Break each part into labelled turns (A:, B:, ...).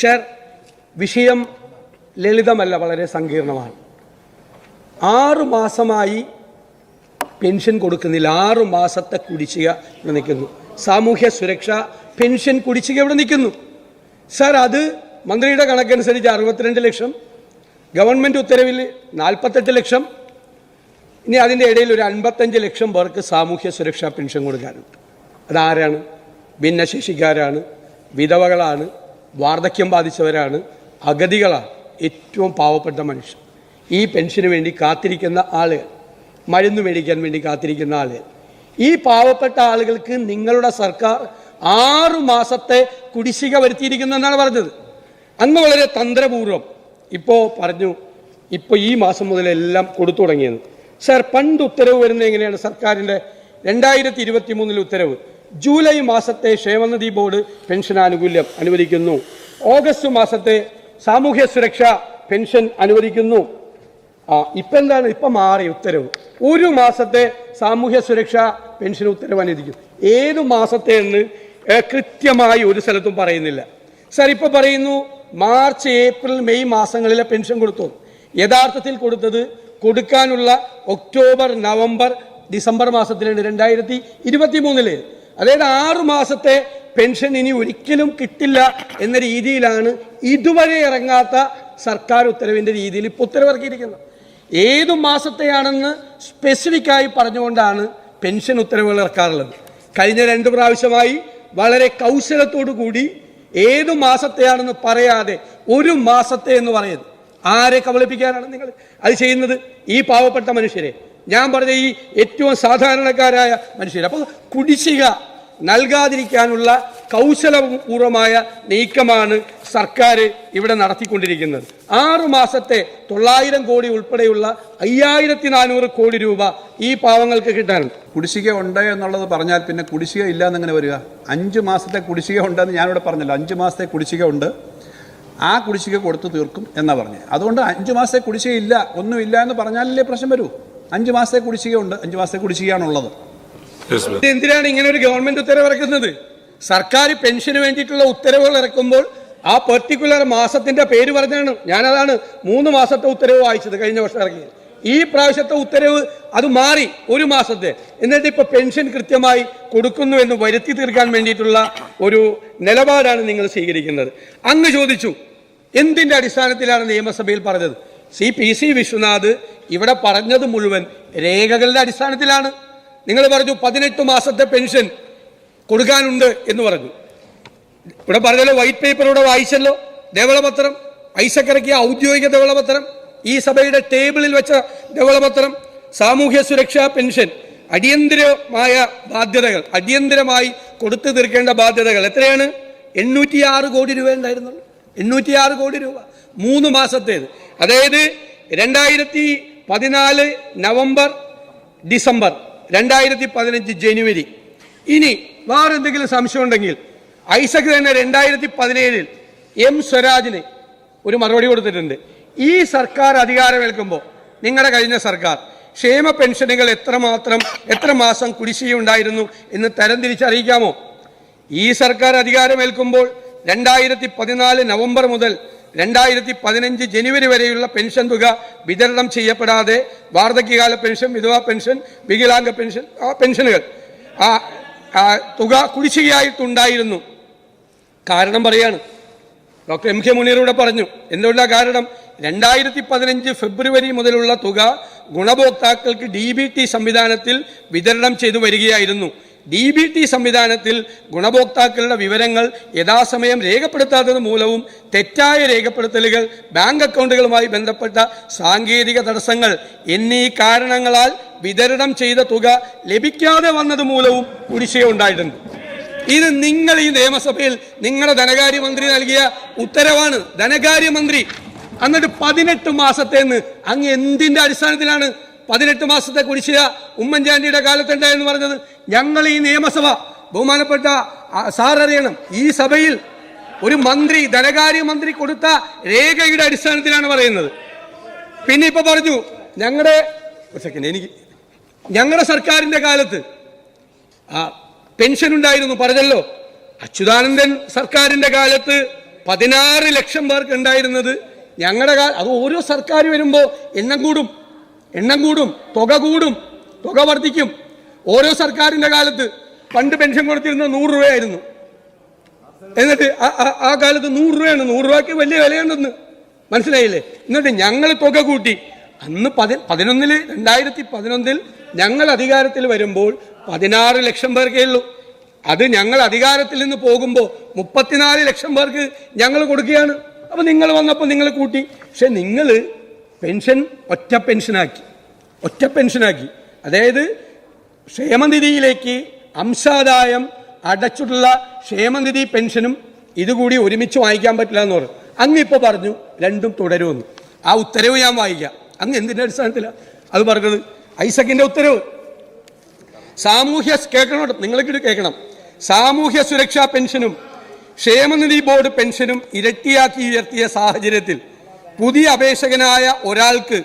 A: Share വിഷയം ലളിതമല്ല വളരെ സങ്കീർണമാണ്. ആറു മാസമായി പെൻഷൻ കൊടുക്കുന്നില്ല. ആറു മാസത്തെ കുടിശ്ശിക ഇവിടെ നിൽക്കുന്നു. സാമൂഹ്യ സുരക്ഷ പെൻഷൻ കുടിശ്ശിക ഇവിടെ നിൽക്കുന്നു. സാർ അത് മന്ത്രിയുടെ കണക്കനുസരിച്ച് അറുപത്തിരണ്ട് ലക്ഷം ഗവൺമെന്റ് ഉത്തരവിൽ നാൽപ്പത്തെട്ട് ലക്ഷം ഇനി അതിന്റെ ഇടയിൽ ഒരു അൻപത്തഞ്ച് ലക്ഷം പേർക്ക് സാമൂഹ്യ സുരക്ഷാ പെൻഷൻ കൊടുക്കാനുണ്ട്. അതാരാണ്? ഭിന്നശേഷിക്കാരാണ് വിധവകളാണ് വാർദ്ധക്യം ബാധിച്ചവരാണ് അഗതികളാണ് ഏറ്റവും പാവപ്പെട്ട മനുഷ്യർ. ഈ പെൻഷന് വേണ്ടി കാത്തിരിക്കുന്ന ആളുകൾ മരുന്ന് മേടിക്കാൻ വേണ്ടി കാത്തിരിക്കുന്ന ആളുകൾ ഈ പാവപ്പെട്ട ആളുകൾക്ക് നിങ്ങളുടെ സർക്കാർ ആറു മാസത്തെ കുടിശ്ശിക വരുത്തിയിരിക്കുന്നു എന്നാണ് പറഞ്ഞത്. അന്ന് വളരെ തന്ത്രപൂർവം ഇപ്പോൾ പറഞ്ഞു ഇപ്പോൾ ഈ മാസം മുതൽ എല്ലാം കൊടുത്തു തുടങ്ങിയത്. സർ പണ്ട് ഉത്തരവ് വരുന്നത് എങ്ങനെയാണ്? സർക്കാരിന്റെ രണ്ടായിരത്തി ഇരുപത്തി മൂന്നിൽ ഉത്തരവ്. ജൂലൈ മാസത്തെ ക്ഷേമനിധി ബോർഡ് പെൻഷൻ ആനുകൂല്യം അനുവദിക്കുന്നു. ഓഗസ്റ്റ് മാസത്തെ സാമൂഹ്യ സുരക്ഷ പെൻഷൻ അനുവദിക്കുന്നു. ആ ഇപ്പം എന്താണ് ഇപ്പം മാറി ഉത്തരവ്? ഒരു മാസത്തെ സാമൂഹ്യ സുരക്ഷ പെൻഷൻ ഉത്തരവ് അനുവദിക്കും. ഏത് മാസത്തെ എന്ന് കൃത്യമായി ഒരു സ്ഥലത്തും പറയുന്നില്ല. സാർ ഇപ്പോൾ പറയുന്നു മാർച്ച് ഏപ്രിൽ മെയ് മാസങ്ങളിലെ പെൻഷൻ കൊടുത്തു. യഥാർത്ഥത്തിൽ കൊടുത്തത് കൊടുക്കാനുള്ള ഒക്ടോബർ നവംബർ ഡിസംബർ മാസത്തിലാണ്. രണ്ടായിരത്തി ഇരുപത്തി മൂന്നിൽ അതായത് ആറു മാസത്തെ പെൻഷൻ ഇനി ഒരിക്കലും കിട്ടില്ല എന്ന രീതിയിലാണ് ഇതുവരെ ഇറങ്ങാത്ത സർക്കാർ ഉത്തരവിന്റെ രീതിയിൽ ഇപ്പോൾ ഉത്തരവിറക്കിയിരിക്കുന്നത്. ഏതു മാസത്തെയാണെന്ന് സ്പെസിഫിക്കായി പറഞ്ഞുകൊണ്ടാണ് പെൻഷൻ ഉത്തരവുകൾ ഇറക്കാറുള്ളത്. കഴിഞ്ഞ രണ്ട് പ്രാവശ്യമായി വളരെ കൗശലത്തോടു കൂടി ഏതു മാസത്തെയാണെന്ന് പറയാതെ ഒരു മാസത്തെ എന്ന് പറയുന്നത്. ആരെ കബളിപ്പിക്കാനാണ് നിങ്ങൾ അത് ചെയ്യുന്നത്? ഈ പാവപ്പെട്ട മനുഷ്യരെ. ഞാൻ പറഞ്ഞ ഈ ഏറ്റവും സാധാരണക്കാരായ മനുഷ്യർ അപ്പോൾ കുടിശ്ശിക നൽകാതിരിക്കാനുള്ള കൗശലപൂർവമായ നീക്കമാണ് സർക്കാർ ഇവിടെ നടത്തിക്കൊണ്ടിരിക്കുന്നത്. ആറു മാസത്തെ തൊള്ളായിരം കോടി ഉൾപ്പെടെയുള്ള അയ്യായിരത്തി നാനൂറ് കോടി രൂപ ഈ പാവങ്ങൾക്ക് കിട്ടാനുണ്ട്.
B: കുടിശ്ശിക ഉണ്ട് എന്നുള്ളത് പറഞ്ഞാൽ പിന്നെ കുടിശ്ശിക ഇല്ല എന്നിങ്ങനെ വരിക? അഞ്ച് മാസത്തെ കുടിശ്ശിക ഉണ്ടെന്ന് ഞാനിവിടെ പറഞ്ഞല്ലോ. അഞ്ച് മാസത്തെ കുടിശ്ശിക ഉണ്ട്. ആ കുടിശ്ശിക കൊടുത്തു തീർക്കും എന്നാ പറഞ്ഞത് അതുകൊണ്ട് അഞ്ച് മാസത്തെ കുടിശ്ശിക ഇല്ല ഒന്നുമില്ല എന്ന് പറഞ്ഞാലല്ലേ പ്രശ്നം വരൂ. അഞ്ച് മാസത്തെ കുടിശ്ശിക ഉണ്ട്. അഞ്ച് മാസത്തെ കുടിശ്ശികയാണുള്ളത്.
A: എന്തിനാണ് ഇങ്ങനെ ഒരു ഗവൺമെന്റ് ഉത്തരവ് ഇറക്കുന്നത്? സർക്കാർ പെൻഷന് വേണ്ടിയിട്ടുള്ള ഉത്തരവുകൾ ഇറക്കുമ്പോൾ ആ പെർട്ടിക്കുലർ മാസത്തിന്റെ പേര് പറഞ്ഞാണ് ഞാനതാണ് മൂന്ന് മാസത്തെ ഉത്തരവ് വായിച്ചത് കഴിഞ്ഞ വർഷം ഇറങ്ങിയത് ഈ പ്രാവശ്യത്തെ ഉത്തരവ് അത് മാറി ഒരു മാസത്തെ. എന്നിട്ട് ഇപ്പൊ പെൻഷൻ കൃത്യമായി കൊടുക്കുന്നു എന്ന് വരുത്തി തീർക്കാൻ വേണ്ടിയിട്ടുള്ള ഒരു നിലപാടാണ് നിങ്ങൾ സ്വീകരിക്കുന്നത്. അങ്ങ് ചോദിച്ചു എന്തിന്റെ അടിസ്ഥാനത്തിലാണ് നിയമസഭയിൽ പറഞ്ഞത്? സി പി സി വിശ്വനാഥ് ഇവിടെ പറഞ്ഞത് മുഴുവൻ രേഖകളുടെ അടിസ്ഥാനത്തിലാണ്. നിങ്ങൾ പറഞ്ഞു പതിനെട്ട് മാസത്തെ പെൻഷൻ കൊടുക്കാനുണ്ട് എന്ന് പറഞ്ഞു. ഇവിടെ പറഞ്ഞല്ലോ വൈറ്റ് പേപ്പർ ഇവിടെ വായിച്ചല്ലോ. ധവളപത്രം ഐസക്കിറക്കിയ ഔദ്യോഗിക ധവളപത്രം ഈ സഭയുടെ ടേബിളിൽ വെച്ച ധവളപത്രം സാമൂഹ്യ സുരക്ഷാ പെൻഷൻ അടിയന്തിരമായ ബാധ്യതകൾ അടിയന്തിരമായി കൊടുത്തു തീർക്കേണ്ട ബാധ്യതകൾ എത്രയാണ്? എണ്ണൂറ്റിയാറ് കോടി രൂപ ഉണ്ടായിരുന്നുള്ളൂ എണ്ണൂറ്റിയാറ് കോടി രൂപ. മൂന്ന് മാസത്തേത്. അതായത് രണ്ടായിരത്തി പതിനാല് നവംബർ ഡിസംബർ. രണ്ടായിരത്തി പതിനഞ്ച് ജനുവരി. ഇനി വേറെ എന്തെങ്കിലും സംശയം ഉണ്ടെങ്കിൽ ഐസക് തന്നെ രണ്ടായിരത്തി പതിനേഴിൽ എം സ്വരാജിന് ഒരു മറുപടി കൊടുത്തിട്ടുണ്ട്. ഈ സർക്കാർ അധികാരമേൽക്കുമ്പോൾ നിങ്ങളുടെ കഴിഞ്ഞ സർക്കാർ ക്ഷേമ പെൻഷനുകൾ എത്രമാത്രം എത്ര മാസം കുടിശ്ശികയുണ്ടായിരുന്നു എന്ന് തരംതിരിച്ചറിയിക്കാമോ? ഈ സർക്കാർ അധികാരമേൽക്കുമ്പോൾ രണ്ടായിരത്തി പതിനാല് നവംബർ മുതൽ രണ്ടായിരത്തി പതിനഞ്ച് ജനുവരി വരെയുള്ള പെൻഷൻ തുക വിതരണം ചെയ്യപ്പെടാതെ വാർദ്ധക്യകാല പെൻഷൻ വിധവാ പെൻഷൻ വികലാംഗ പെൻഷൻ ആ പെൻഷനുകൾ ആ തുക കുടിശ്ശികയായിട്ടുണ്ടായിരുന്നു. കാരണം പറയാണ് ഡോക്ടർ എം കെ മുനീറൂടെ പറഞ്ഞു. എന്തുകൊണ്ടാണ് കാരണം? രണ്ടായിരത്തി പതിനഞ്ച് ഫെബ്രുവരി മുതലുള്ള തുക ഗുണഭോക്താക്കൾക്ക് ഡി ബി ടി സംവിധാനത്തിൽ വിതരണം ചെയ്തു വരികയായിരുന്നു. ഡി ബി ടി സംവിധാനത്തിൽ ഗുണഭോക്താക്കളുടെ വിവരങ്ങൾ യഥാസമയം രേഖപ്പെടുത്താത്തത് മൂലവും തെറ്റായ രേഖപ്പെടുത്തലുകൾ ബാങ്ക് അക്കൗണ്ടുകളുമായി ബന്ധപ്പെട്ട സാങ്കേതിക തടസ്സങ്ങൾ എന്നീ കാരണങ്ങളാൽ വിതരണം ചെയ്ത തുക ലഭിക്കാതെ വന്നത് മൂലവും കുടിശ്ശിക ഉണ്ടായിട്ടുണ്ട്. ഇത് നിങ്ങൾ ഈ നിയമസഭയിൽ നിങ്ങളുടെ ധനകാര്യമന്ത്രി നൽകിയ ഉത്തരവാണ്. ധനകാര്യമന്ത്രി. എന്നിട്ട് പതിനെട്ട് മാസത്തേന്ന് അങ്ങ് എന്തിന്റെ അടിസ്ഥാനത്തിലാണ് പതിനെട്ട് മാസത്തെ കുടിശ്ശിക ഉമ്മൻചാണ്ടിയുടെ കാലത്തുണ്ടായെന്ന് പറഞ്ഞത് ഞങ്ങൾ ഈ നിയമസഭ ബഹുമാനപ്പെട്ട അറിയണം ഈ സഭയിൽ ഒരു മന്ത്രി ധനകാര്യമന്ത്രി കൊടുത്ത രേഖയുടെ അടിസ്ഥാനത്തിലാണ് പറയുന്നത്. പിന്നെ ഇപ്പൊ പറഞ്ഞു ഞങ്ങളുടെ ഒരു സെക്കൻഡ് എനിക്ക് ഞങ്ങളുടെ സർക്കാരിന്റെ കാലത്ത് ആ പെൻഷൻ ഉണ്ടായിരുന്നു പറഞ്ഞല്ലോ. അച്യുതാനന്ദൻ സർക്കാരിന്റെ കാലത്ത് പതിനാറ് ലക്ഷം പേർക്ക് ഉണ്ടായിരുന്നത് ഞങ്ങളുടെ അത് ഓരോ സർക്കാർ വരുമ്പോൾ എണ്ണം കൂടും. എണ്ണം കൂടും തുക കൂടും തുക വർദ്ധിക്കും. ഓരോ സർക്കാരിന്റെ കാലത്ത് പണ്ട് പെൻഷൻ കൊടുത്തിരുന്നത് നൂറ് രൂപയായിരുന്നു. എന്നിട്ട് ആ- കാലത്ത് നൂറ് രൂപയാണ്. നൂറ് രൂപയ്ക്ക് വലിയ വിലയുണ്ടെന്ന് മനസ്സിലായില്ലേ? എന്നിട്ട് ഞങ്ങൾ തുക കൂട്ടി. അന്ന് പതി പതിനൊന്നിൽ രണ്ടായിരത്തി പതിനൊന്നിൽ ഞങ്ങൾ അധികാരത്തിൽ വരുമ്പോൾ പതിനാറ് ലക്ഷം പേർക്കേ ഉള്ളൂ. അത് ഞങ്ങൾ അധികാരത്തിൽ നിന്ന് പോകുമ്പോൾ മുപ്പത്തിനാല് ലക്ഷം പേർക്ക് ഞങ്ങൾ കൊടുക്കുകയാണ്. അപ്പോൾ നിങ്ങൾ വന്നപ്പോൾ നിങ്ങൾ കൂട്ടി. പക്ഷെ നിങ്ങൾ പെൻഷൻ ഒറ്റ പെൻഷനാക്കി ഒറ്റ പെൻഷനാക്കി. അതായത് ക്ഷേമനിധിയിലേക്ക് അംശാദായം അടച്ചിട്ടുള്ള ക്ഷേമനിധി പെൻഷനും ഇതുകൂടി ഒരുമിച്ച് വാങ്ങിക്കാൻ പറ്റില്ല എന്ന് പറഞ്ഞു. അങ്ങ് ഇപ്പോൾ പറഞ്ഞു രണ്ടും തുടരുമെന്ന്. ആ ഉത്തരവ് ഞാൻ വായിക്കാം. അങ്ങ് എന്തിന്റെ അടിസ്ഥാനത്തിലാണ് അത് പറഞ്ഞത് ഐസക്കിന്റെ ഉത്തരവ്. സാമൂഹ്യ കേൾക്കണം നിങ്ങൾക്കിത് കേൾക്കണം. സാമൂഹ്യ സുരക്ഷാ പെൻഷനും ക്ഷേമനിധി ബോർഡ് പെൻഷനും ഇരട്ടിയാക്കി ഉയർത്തിയ സാഹചര്യത്തിൽ പുതിയ അപേക്ഷകനായ ഒരാൾക്ക്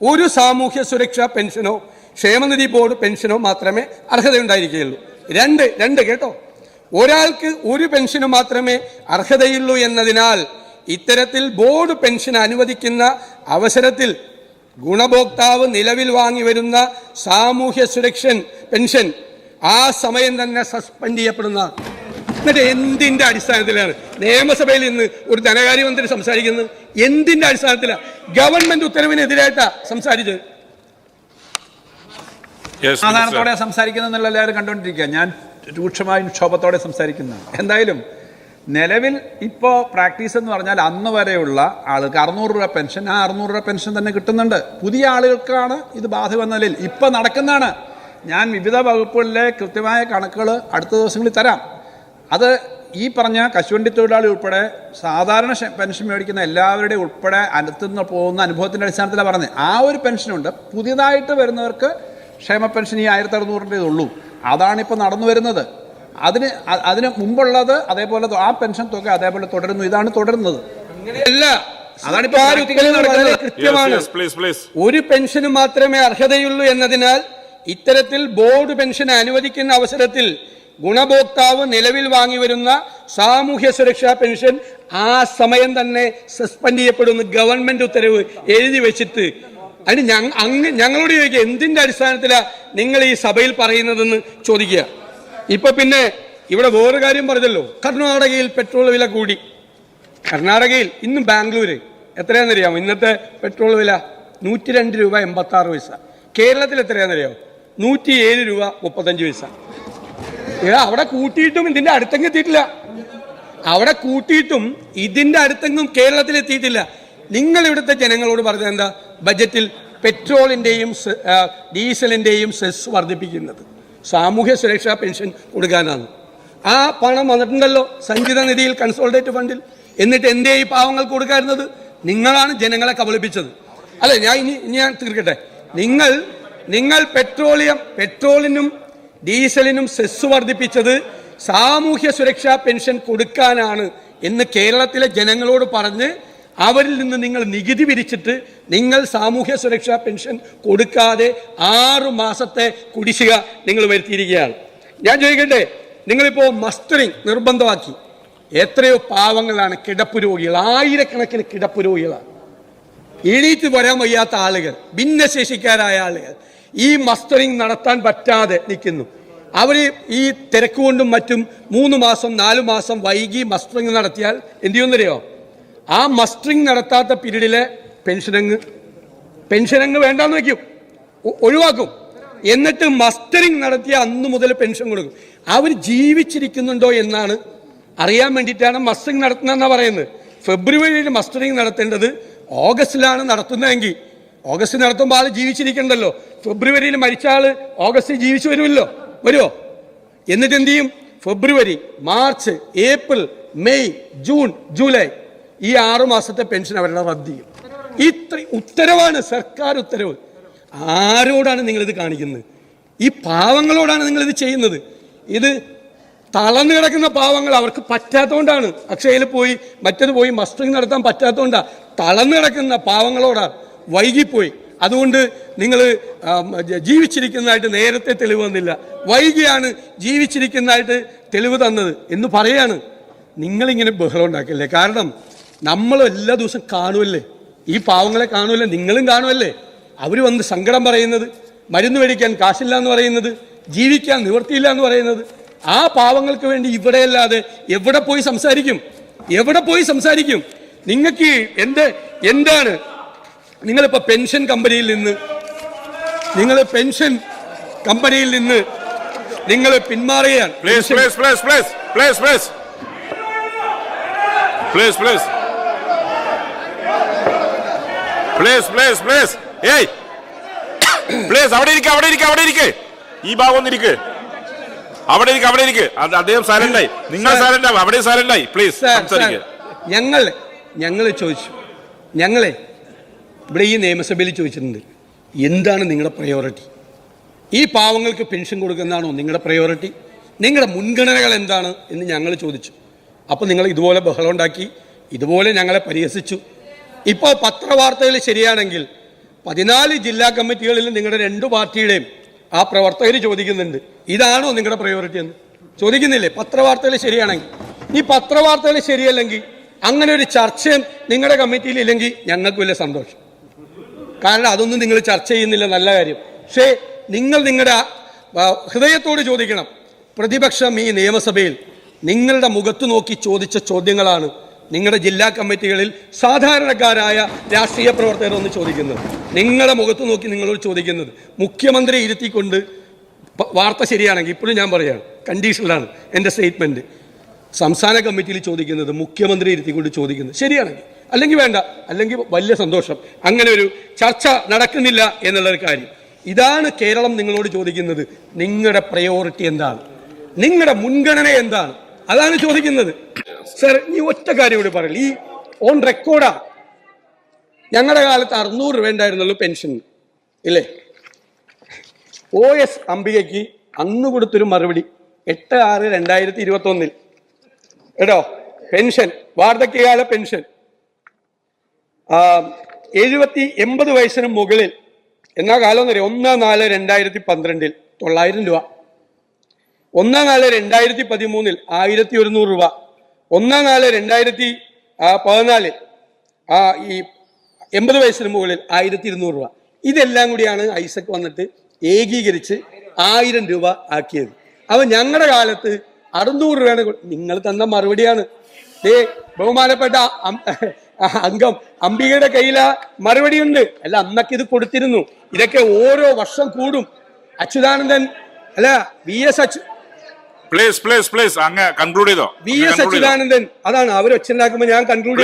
A: ഒരു സാമൂഹ്യ സുരക്ഷാ പെൻഷനോ ക്ഷേമനിധി ബോർഡ് പെൻഷനോ മാത്രമേ അർഹതയുണ്ടായിരിക്കുകയുള്ളൂ. രണ്ട് രണ്ട് കേട്ടോ. ഒരാൾക്ക് ഒരു പെൻഷന് മാത്രമേ അർഹതയുള്ളൂ എന്നതിനാൽ ഇത്തരത്തിൽ ബോർഡ് പെൻഷൻ അനുവദിക്കുന്ന അവസരത്തിൽ ഗുണഭോക്താവ് നിലവിൽ വാങ്ങി വരുന്ന സാമൂഹ്യ സുരക്ഷൻ പെൻഷൻ ആ സമയം തന്നെ സസ്പെൻഡ് ചെയ്യപ്പെടുന്ന എന്നിട്ട് എന്തിന്റെ അടിസ്ഥാനത്തിലാണ്? നിയമസഭയിൽ ഇന്ന് ഒരു ധനകാര്യമന്ത്രി സംസാരിക്കുന്നത് എന്തിന്റെ അടിസ്ഥാനത്തിലാണ് ഗവൺമെന്റ് ഉത്തരവിനെതിരായിട്ടാ സംസാരിച്ചത്.
C: Yes,
B: സമാധാനത്തോടെ സംസാരിക്കുന്ന എല്ലാവരും കണ്ടുകൊണ്ടിരിക്കുക ഞാൻ രൂക്ഷമായും ക്ഷോഭത്തോടെ സംസാരിക്കുന്നതാണ് എന്തായാലും നിലവിൽ ഇപ്പോൾ പ്രാക്ടീസ് എന്ന് പറഞ്ഞാൽ അന്ന് വരെയുള്ള ആൾക്ക് അറുന്നൂറ് രൂപ പെൻഷൻ ആ അറുന്നൂറ് രൂപ പെൻഷൻ തന്നെ കിട്ടുന്നുണ്ട്. പുതിയ ആളുകൾക്കാണ് ഇത് ബാധ വന്ന നിലയിൽ. ഇപ്പം നടക്കുന്നതാണ്. ഞാൻ വിവിധ വകുപ്പുകളിലെ കൃത്യമായ കണക്കുകൾ അടുത്ത ദിവസങ്ങളിൽ തരാം. അത് ഈ പറഞ്ഞ കശുവണ്ടി തൊഴിലാളി ഉൾപ്പെടെ സാധാരണ പെൻഷൻ മേടിക്കുന്ന എല്ലാവരുടെയും ഉൾപ്പെടെ അടുത്തുനിന്ന് പോകുന്ന അനുഭവത്തിന്റെ അടിസ്ഥാനത്തിലാണ് പറഞ്ഞത്. ആ ഒരു പെൻഷനുണ്ട്. പുതിയതായിട്ട് വരുന്നവർക്ക് ക്ഷേമ പെൻഷൻ ഈ ആയിരത്തി അറുന്നൂറിന്റെ ഉള്ളൂ അതാണിപ്പോൾ നടന്നു വരുന്നത്. അതിന് അതിന് മുമ്പുള്ളത് അതേപോലെ ആ പെൻഷൻ തുക അതേപോലെ തുടരുന്നു. ഇതാണ് തുടരുന്നത്.
C: അല്ല
A: കൃത്യമാണ്.
C: Yes, please, please.
A: ഒരു പെൻഷന് മാത്രമേ അർഹതയുള്ളൂ എന്നതിനാൽ ഇത്തരത്തിൽ ബോർഡ് പെൻഷൻ അനുവദിക്കുന്ന അവസരത്തിൽ ഗുണഭോക്താവ് നിലവിൽ വാങ്ങി വരുന്ന സാമൂഹ്യ സുരക്ഷാ പെൻഷൻ ആ സമയം തന്നെ സസ്പെൻഡ് ചെയ്യപ്പെടുന്ന ഗവൺമെന്റ് ഉത്തരവ് എഴുതി വെച്ചിട്ട്. അതിന് ഞങ്ങ അങ്ങ് ഞങ്ങളോട് ചോദിക്കുക എന്തിന്റെ അടിസ്ഥാനത്തിലാണ് നിങ്ങൾ ഈ സഭയിൽ പറയുന്നതെന്ന് ചോദിക്കുക. ഇപ്പൊ പിന്നെ ഇവിടെ വേറൊരു കാര്യം പറഞ്ഞല്ലോ. കർണാടകയിൽ പെട്രോൾ വില കൂടി. കർണാടകയിൽ ഇന്നും ബാംഗ്ലൂര്. എത്രയാണെന്നറിയാമോ? ഇന്നത്തെ പെട്രോൾ വില നൂറ്റി രണ്ട് രൂപ എൺപത്തി ആറ് പൈസ. കേരളത്തിൽ എത്രയാണെന്നറിയാമോ? നൂറ്റി ഏഴ് രൂപ മുപ്പത്തഞ്ച് പൈസ. ഏ അവിടെ കൂട്ടിയിട്ടും ഇതിന്റെ അടുത്തെങ്ങ് എത്തിയിട്ടില്ല. അവിടെ കൂട്ടിയിട്ടും ഇതിന്റെ അടുത്തെങ്ങും കേരളത്തിൽ എത്തിയിട്ടില്ല. നിങ്ങൾ ഇവിടുത്തെ ജനങ്ങളോട് പറഞ്ഞത് എന്താ? ബജറ്റിൽ പെട്രോളിന്റെയും ഡീസലിന്റെയും സെസ് വർദ്ധിപ്പിക്കുന്നത്. സാമൂഹ്യ സുരക്ഷാ പെൻഷൻ കൊടുക്കാനാണ്. ആ പണം വന്നിട്ടുണ്ടല്ലോ സഞ്ചിത നിധിയിൽ കൺസോൾട്ടേറ്റ് ഫണ്ടിൽ എന്നിട്ട് എന്തേ ഈ പാവങ്ങൾക്ക് കൊടുക്കാറുന്നത്? നിങ്ങളാണ് ജനങ്ങളെ കബളിപ്പിച്ചത്. അല്ലെ ഞാൻ ഇനി ഞാൻ തീർക്കട്ടെ. നിങ്ങൾ നിങ്ങൾ പെട്രോളിയം പെട്രോളിനും ഡീസലിനും സെസ് വർദ്ധിപ്പിച്ചത് സാമൂഹ്യ സുരക്ഷാ പെൻഷൻ കൊടുക്കാനാണ് എന്ന് കേരളത്തിലെ ജനങ്ങളോട് പറഞ്ഞ് അവരിൽ നിന്ന് നിങ്ങൾ നികുതി പിരിച്ചിട്ട് നിങ്ങൾ സാമൂഹ്യ സുരക്ഷാ പെൻഷൻ കൊടുക്കാതെ ആറു മാസത്തെ കുടിശ്ശിക നിങ്ങൾ വരുത്തിയിരിക്കുകയാണ്. ഞാൻ ചോദിക്കട്ടെ നിങ്ങളിപ്പോൾ മസ്റ്ററിങ് നിർബന്ധമാക്കി. എത്രയോ പാവങ്ങളാണ് കിടപ്പ് രോഗികൾ ആയിരക്കണക്കിന് കിടപ്പ് രോഗികളാണ്. എണീറ്റ് വരാൻ വയ്യാത്ത ആളുകൾ ഭിന്നശേഷിക്കാരായ ആളുകൾ. ഈ മസ്റ്ററിങ് നടത്താൻ പറ്റാതെ നിൽക്കുന്നു. അവർ ഈ തിരക്ക് കൊണ്ടും മറ്റും മൂന്ന് മാസം നാല് മാസം വൈകി മസ്റ്ററിങ് നടത്തിയാൽ എന്ത് ചെയ്യുന്നറിയോ ആ മസ്റ്ററിങ് നടത്താത്ത പീരീഡിലെ പെൻഷനങ്ങ് പെൻഷനങ്ങ് വേണ്ടാന്ന് വയ്ക്കും. ഒഴിവാക്കും. എന്നിട്ട് മസ്റ്ററിങ് നടത്തിയ അന്ന് മുതൽ പെൻഷൻ കൊടുക്കും. അവർ ജീവിച്ചിരിക്കുന്നുണ്ടോ എന്നാണ് അറിയാൻ വേണ്ടിയിട്ടാണ് മസ്റ്ററിങ് നടത്തുന്നതെന്നാണ് പറയുന്നത്. ഫെബ്രുവരിയിൽ മസ്റ്ററിങ് നടത്തേണ്ടത് ഓഗസ്റ്റിലാണ് നടത്തുന്നതെങ്കിൽ ഓഗസ്റ്റ് നടത്തുമ്പോൾ ആൾ ജീവിച്ചിരിക്കണ്ടല്ലോ. ഫെബ്രുവരിയിൽ മരിച്ച ആൾ ഓഗസ്റ്റിൽ ജീവിച്ചു വരുമല്ലോ. വരുമോ എന്നിട്ട് എന്ത് ചെയ്യും February March April May June July ഈ ആറു മാസത്തെ പെൻഷൻ അവരുടെ റദ്ദ് ചെയ്യും. ഇത്ര ഉത്തരവാണ് സർക്കാർ ഉത്തരവ്. ആരോടാണ് നിങ്ങളിത് കാണിക്കുന്നത്? ഈ പാവങ്ങളോടാണ് നിങ്ങളിത് ചെയ്യുന്നത്. ഇത് തളർന്നു കിടക്കുന്ന പാവങ്ങൾ അവർക്ക് പറ്റാത്തതുകൊണ്ടാണ്. അക്ഷയയിൽ പോയി മറ്റത് പോയി മസ്റ്ററിങ് നടത്താൻ പറ്റാത്തതുകൊണ്ടാണ് തളർന്നു കിടക്കുന്ന പാവങ്ങളോടാണ് വൈകിപ്പോയി. അതുകൊണ്ട് നിങ്ങൾ ജീവിച്ചിരിക്കുന്നതായിട്ട് നേരത്തെ തെളിവ് വന്നില്ല. വൈകിയാണ് ജീവിച്ചിരിക്കുന്നതായിട്ട് തെളിവ് തന്നത് എന്ന് പറയാണ്. നിങ്ങളിങ്ങനെ ബഹളം ഉണ്ടാക്കില്ലേ? കാരണം നമ്മൾ എല്ലാ ദിവസവും കാണുമല്ലേ ഈ പാവങ്ങളെ കാണുമല്ലേ നിങ്ങളും കാണുമല്ലേ അവർ വന്ന് സങ്കടം പറയുന്നത് മരുന്ന് മേടിക്കാൻ കാശില്ല എന്ന് പറയുന്നത് ജീവിക്കാൻ നിവൃത്തിയില്ല എന്ന് പറയുന്നത് ആ പാവങ്ങൾക്ക് വേണ്ടി ഇവിടെയല്ലാതെ എവിടെ പോയി സംസാരിക്കും? എവിടെ പോയി സംസാരിക്കും? നിങ്ങൾക്ക് എന്ത് എന്താണ് നിങ്ങളിപ്പോൾ പെൻഷൻ കമ്പനിയിൽ നിന്ന് നിങ്ങൾ പെൻഷൻ കമ്പനിയിൽ നിന്ന് നിങ്ങൾ പിന്മാറുകയാണ്.
C: അവിടെ ഇരിക്കുക അവിടെ അവിടെ ഈ ഭാഗം അവിടെ ഇരിക്കെ അവിടെ ഇരിക്കെ. അദ്ദേഹം സൈലന്റ് നിങ്ങൾ. സൈലന്റ് ആവും. അവിടെ സൈലന്റ് പ്ലീസ്
A: ഞങ്ങൾ ഞങ്ങൾ ചോദിച്ചു. ഞങ്ങളെ ഇവിടെ ഈ നിയമസഭയിൽ ചോദിച്ചിട്ടുണ്ട് എന്താണ് നിങ്ങളുടെ പ്രയോറിറ്റി ഈ പാവങ്ങൾക്ക് പെൻഷൻ കൊടുക്കുന്നതാണോ നിങ്ങളുടെ പ്രയോറിറ്റി നിങ്ങളുടെ മുൻഗണനകൾ എന്താണ് എന്ന് ഞങ്ങൾ ചോദിച്ചു. അപ്പോൾ നിങ്ങൾ ഇതുപോലെ ബഹളം ഉണ്ടാക്കി ഇതുപോലെ ഞങ്ങളെ പരിഹസിച്ചു. ഇപ്പോൾ പത്രവാർത്തകൾ ശരിയാണെങ്കിൽ പതിനാല് ജില്ലാ കമ്മിറ്റികളിൽ നിങ്ങളുടെ രണ്ടു പാർട്ടിയുടെയും ആ പ്രവർത്തകർ ചോദിക്കുന്നുണ്ട് ഇതാണോ നിങ്ങളുടെ പ്രയോറിറ്റി എന്ന്? ചോദിക്കുന്നില്ലേ? പത്രവാർത്തകൾ ശരിയാണെങ്കിൽ. ഈ പത്രവാർത്തകൾ ശരിയല്ലെങ്കിൽ അങ്ങനെ ഒരു ചർച്ചയും നിങ്ങളുടെ കമ്മിറ്റിയിൽ ഇല്ലെങ്കിൽ ഞങ്ങൾക്ക് വലിയ സന്തോഷം. കാരണം അതൊന്നും നിങ്ങൾ ചർച്ച ചെയ്യുന്നില്ല നല്ല കാര്യം. പക്ഷേ നിങ്ങൾ നിങ്ങളുടെ ഹൃദയത്തോട് ചോദിക്കണം. പ്രതിപക്ഷം ഈ നിയമസഭയിൽ നിങ്ങളുടെ മുഖത്ത് നോക്കി ചോദിച്ച ചോദ്യങ്ങളാണ് നിങ്ങളുടെ ജില്ലാ കമ്മിറ്റികളിൽ സാധാരണക്കാരായ രാഷ്ട്രീയ പ്രവർത്തകർ ഒന്ന് ചോദിക്കുന്നത്. നിങ്ങളുടെ മുഖത്ത് നോക്കി നിങ്ങളോട് ചോദിക്കുന്നത്. മുഖ്യമന്ത്രി ഇരുത്തിക്കൊണ്ട് വാർത്ത ശരിയാണെങ്കിൽ ഇപ്പോഴും ഞാൻ പറയുകയാണ് കണ്ടീഷനിലാണ് എന്റെ സ്റ്റേറ്റ്മെന്റ് സംസ്ഥാന കമ്മിറ്റിയിൽ ചോദിക്കുന്നത് മുഖ്യമന്ത്രി ഇരുത്തിക്കൊണ്ട് ചോദിക്കുന്നത് ശരിയാണെങ്കിൽ. അല്ലെങ്കിൽ വേണ്ട അല്ലെങ്കിൽ വലിയ സന്തോഷം. അങ്ങനെ ഒരു ചർച്ച നടക്കുന്നില്ല എന്നുള്ളൊരു കാര്യം. ഇതാണ് കേരളം നിങ്ങളോട് ചോദിക്കുന്നത് നിങ്ങളുടെ പ്രയോറിറ്റി എന്താണ്? നിങ്ങളുടെ മുൻഗണന എന്താണ്? അതാണ് ചോദിക്കുന്നത്. സർ ഈ ഒറ്റ കാര്യം കൂടി പറയില്ല ഈ ഓൺ റെക്കോർഡാ ഞങ്ങളുടെ കാലത്ത് അറുന്നൂറ് രൂപ ഉണ്ടായിരുന്നുള്ളൂ പെൻഷൻ ഇല്ലേ? ഒ എസ് അംബികയ്ക്ക് അന്ന് കൊടുത്തൊരു മറുപടി എട്ട് ആറ് രണ്ടായിരത്തി ഇരുപത്തി ഒന്നിൽ കേട്ടോ പെൻഷൻ വാർദ്ധക്യകാല പെൻഷൻ എഴുപത്തി എൺപത് വയസ്സിന് മുകളിൽ എന്നാ കാലം എന്ന് പറയാം ഒന്ന് നാല് രണ്ടായിരത്തി പന്ത്രണ്ടിൽ തൊള്ളായിരം രൂപ. ഒന്ന് നാല് രണ്ടായിരത്തി പതിമൂന്നിൽ ആയിരത്തി ഒരുന്നൂറ് രൂപ. ഒന്ന് നാല് രണ്ടായിരത്തി പതിനാലിൽ ആ ഈ എൺപത് വയസ്സിന് മുകളിൽ ആയിരത്തി ഇരുന്നൂറ് രൂപ. ഇതെല്ലാം കൂടിയാണ് ഐസക് വന്നിട്ട് ഏകീകരിച്ച് ആയിരം രൂപ ആക്കിയത്. അപ്പൊ ഞങ്ങളുടെ കാലത്ത് അറുന്നൂറ് രൂപയാണ് നിങ്ങൾ തന്ന മറുപടിയാണ്. ഏ ബഹുമാനപ്പെട്ട അംഗം അംബികയുടെ കയ്യിൽ മറുപടിയുണ്ട്. അല്ല അന്നൊക്കെ ഇത് കൊടുത്തിരുന്നു. ഇതൊക്കെ ഓരോ വർഷം കൂടും. അച്യുതാനന്ദൻ അല്ല വി എസ് അച്യു
C: പ്ലീസ് പ്ലീസ് പ്ലീസ് അങ്ങ് കൺക്ലൂഡ് ചെയ്തോ?
A: V S Achuthanandan. അതാണ് അവർ ഒച്ചുണ്ടാക്കുമ്പോൾ ഞാൻ conclude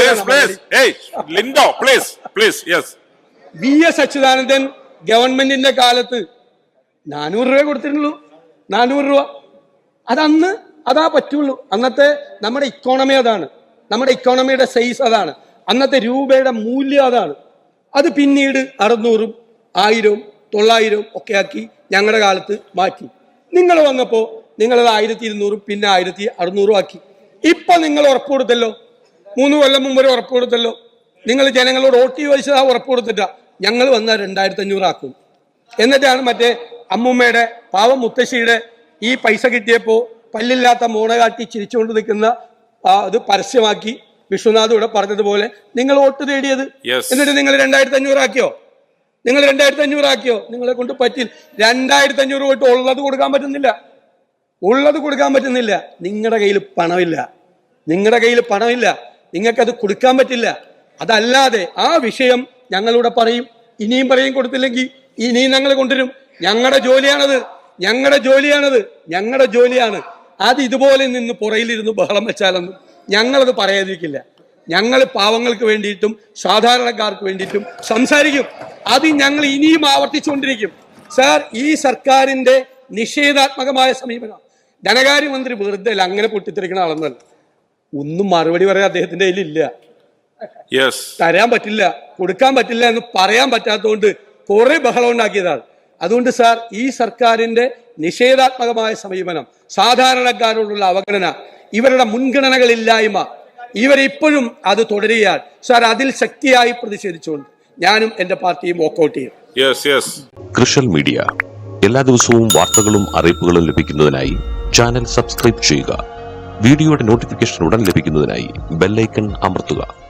C: Lindo please please yes
A: V S Achuthanandan ഗവൺമെന്റിന്റെ കാലത്ത് നാനൂറ് രൂപ കൊടുത്തിട്ടുള്ളൂ നാനൂറ് രൂപ. അതന്ന് അതാ പറ്റുള്ളൂ. അന്നത്തെ നമ്മുടെ ഇക്കോണമി അതാണ്. നമ്മുടെ ഇക്കോണമിയുടെ സൈസ് അതാണ്. അന്നത്തെ രൂപയുടെ മൂല്യം അതാണ്. അത് പിന്നീട് അറുന്നൂറും ആയിരവും തൊള്ളായിരവും ഒക്കെ ആക്കി ഞങ്ങളുടെ കാലത്ത് മാറ്റി. നിങ്ങൾ വന്നപ്പോൾ നിങ്ങളത് ആയിരത്തി ഇരുന്നൂറും പിന്നെ ആയിരത്തി അറുന്നൂറും ആക്കി. ഇപ്പം നിങ്ങൾ ഉറപ്പ് കൊടുത്തല്ലോ? മൂന്ന് കൊല്ലം മുമ്പ് ഉറപ്പ് കൊടുത്തല്ലോ? നിങ്ങൾ ജനങ്ങളോട് വോട്ട് ചോദിച്ചത് ആ ഉറപ്പ് കൊടുത്തിട്ടാ. ഞങ്ങൾ വന്ന രണ്ടായിരത്തി അഞ്ഞൂറ് ആക്കും. എന്നിട്ടാണ് മറ്റേ അമ്മൂമ്മയുടെ പാവം മുത്തശ്ശിയുടെ ഈ പൈസ കിട്ടിയപ്പോൾ പല്ലില്ലാത്ത മോണ കാട്ടി ചിരിച്ചുകൊണ്ട് നിൽക്കുന്ന അത് പരസ്യമാക്കി വിശ്വനാഥ് ഇവിടെ പറഞ്ഞതുപോലെ നിങ്ങൾ വോട്ട് തേടിയത്. എന്നിട്ട് നിങ്ങൾ രണ്ടായിരത്തി അഞ്ഞൂറ് ആക്കിയോ? നിങ്ങൾ രണ്ടായിരത്തി അഞ്ഞൂറ് ആക്കിയോ? നിങ്ങളെ കൊണ്ട് പറ്റില്ല. രണ്ടായിരത്തി അഞ്ഞൂറ് വോട്ട് ഉള്ളത് കൊടുക്കാൻ പറ്റുന്നില്ല. ഉള്ളത് കൊടുക്കാൻ പറ്റുന്നില്ല. നിങ്ങളുടെ കയ്യിൽ പണമില്ല. നിങ്ങളുടെ കയ്യിൽ പണമില്ല. നിങ്ങൾക്കത് കൊടുക്കാൻ പറ്റില്ല. അതല്ലാതെ ആ വിഷയം ഞങ്ങളിവിടെ പറയും. ഇനിയും പറയും കൊടുത്തില്ലെങ്കിൽ ഇനിയും ഞങ്ങൾ കൊണ്ടുവരും. ഞങ്ങളുടെ ജോലിയാണത്. ഞങ്ങളുടെ ജോലിയാണത്. ഞങ്ങളുടെ ജോലിയാണ്. അത് ഇതുപോലെ നിന്ന് പുറയിലിരുന്ന് ബഹളം വെച്ചാലൊന്നും ഞങ്ങളത് പറയാതിരിക്കില്ല. ഞങ്ങൾ പാവങ്ങൾക്ക് വേണ്ടിയിട്ടും സാധാരണക്കാർക്ക് വേണ്ടിയിട്ടും സംസാരിക്കും. അത് ഞങ്ങൾ ഇനിയും ആവർത്തിച്ചുകൊണ്ടിരിക്കും. സാർ ഈ സർക്കാരിന്റെ നിഷേധാത്മകമായ സമീപനം. ധനകാര്യമന്ത്രി വെറുതെ അല്ല അങ്ങനെ പൊട്ടിത്തെറിക്കുന്ന ആളൊന്നല്ല ഒന്നും മറുപടി പറയാൻ അദ്ദേഹത്തിന്റെ കയ്യിലില്ല. തരാൻ പറ്റില്ല കൊടുക്കാൻ പറ്റില്ല എന്ന് പറയാൻ പറ്റാത്തതുകൊണ്ട് കുറെ ബഹളം ഉണ്ടാക്കിയതാണ്. അതുകൊണ്ട് സാർ ഈ സർക്കാരിന്റെ നിഷേധാത്മകമായ സമീപനം സാധാരണക്കാരോടുള്ള അവഗണന ഇവരുടെ മുൻഗണനകളില്ലായ്മ. ഇവരിപ്പോഴും അത് തുടരുകയാൽ സാർ അതിൽ ശക്തിയായി പ്രതിഷേധിച്ചുകൊണ്ട് ഞാനും എന്റെ പാർട്ടിയും വോക്കൗട്ട് ചെയ്യും.
C: യെസ് യെസ്
D: കൃഷൽ മീഡിയ. എല്ലാ ദിവസവും വാർത്തകളും അറിയിപ്പുകളും ലഭിക്കുന്നതിനായി ചാനൽ സബ്സ്ക്രൈബ് ചെയ്യുക. വീഡിയോയുടെ നോട്ടിഫിക്കേഷൻ ഉടൻ ലഭിക്കുന്നതിനായി ബെല്ലൈക്കൺ അമർത്തുക.